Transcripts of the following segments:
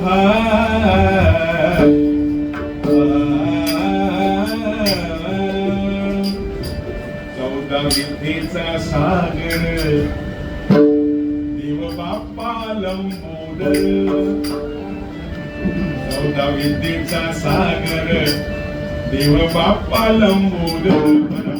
चौदा विद्येचा सागर. देव बाप्पा लंबोदर चौदा विद्येचा सागर. देव बाप्पा Lambodar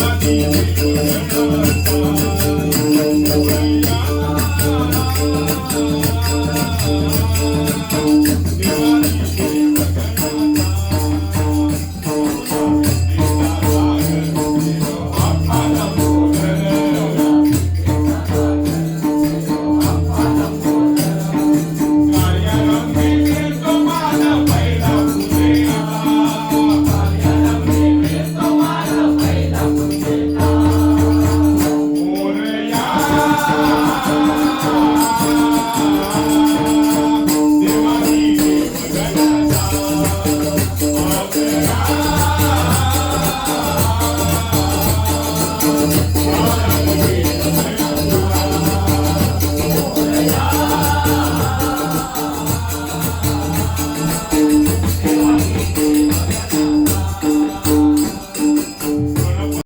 Thank you.